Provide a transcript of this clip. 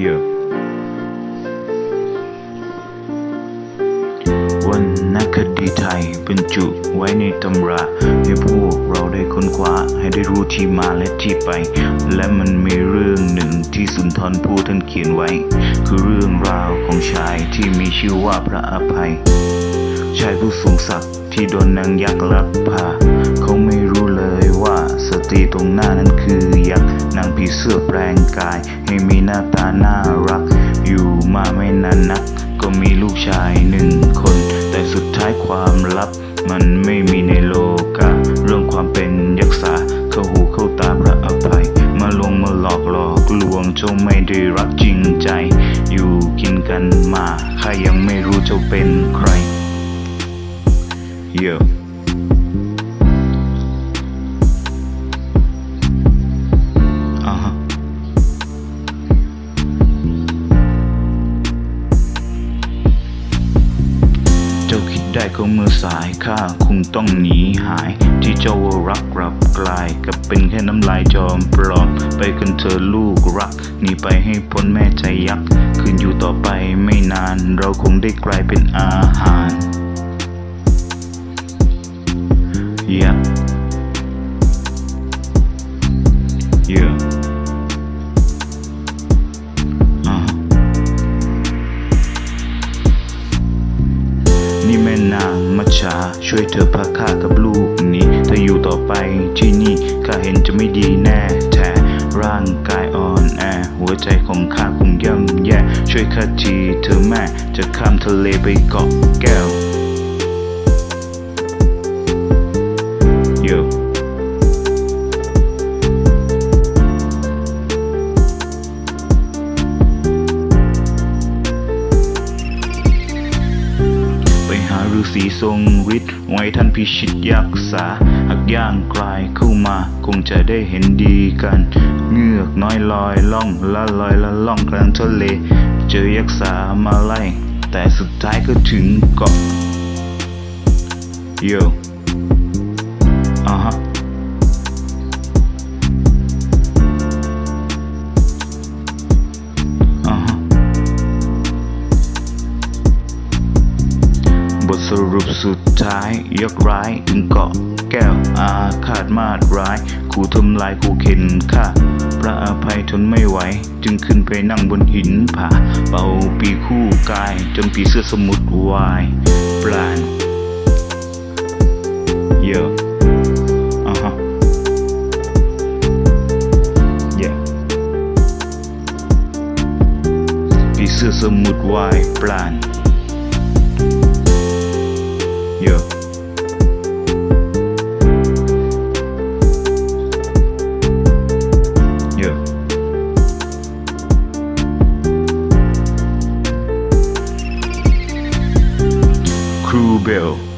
here. One นักดีไทยบรรจุไว้ในตำรา ให้พวกเราได้ค้นคว้าให้ได้รู้ที่มาและที่ไป และมันมีเรื่องหนึ่งที่สุนทรภู้ท่านเขียนไว้ คือเรื่องราวของชายที่มีชื่อว่าพระอภัย ชายผู้สูงศักดิ์ที่โดนนางยักษ์ลักพา กาย ให้มีหน้าตาน่ารัก อยู่มาไม่นานนัก ก็มีลูกชายหนึ่งคน แต่สุดท้ายความลับ มันไม่มีในโลกาเรื่องความเป็นยักษ์สาเข้าหูเข้าตาพระอภัย มาลวงมาหลอกหลอกลวงเจ้าไม่ได้รักจริงใจ อยู่กินกันมาข้ายังไม่รู้เจ้าเป็นใคร Yeah. ได้ก็เมื่อสายข้าคงต้องหนีหาย ที่เจ้ารักกลับกลายกับเป็นแค่น้ำลายจอมปลอม ไปกันเธอลูกรักหนีไปให้พ้นแม่ใจยักษ์คืนอยู่ต่อไปไม่นาน เราคงได้กลายเป็นอาหาร Yeah. Yeah. นางมัชชาช่วยเธอพาข้ากับลูกนี้ถ้าอยู่ต่อไปที่นี่ข้าเห็นจะไม่ดีแน่แท้ร่างกายอ่อนแอหัวใจของข้าคงย่ำแย่ช่วยข้าทีเธอแม่จะข้ามทะเลไปเกาะแก้ว ทรงฤทธิ์ไว้ท่านพิชิตยักษาหากย่างกลายเข้ามา คงจะได้เห็นดีกัน เงือกน้อยลอยล่องละลอยละล่องกลางทะเล เจอยักษามาไล่ แต่สุดท้ายก็ถึงเกาะ Yo. สรุปสุดท้ายยกร้ายถึงเกาะแก้วอาฆาตมาดร้ายขู่ทำลายขู่เข็นฆ่าพระอภัยทนไม่ไหว จึงขึ้นไปนั่งบนหินผา เป่าปีคู่กาย จนผีเสื้อสมุทรวายปราณเยอะอะฮะ Yeah ผีเสื้อสมุทรวายปราณ Yeah. Yeah. Crew bill.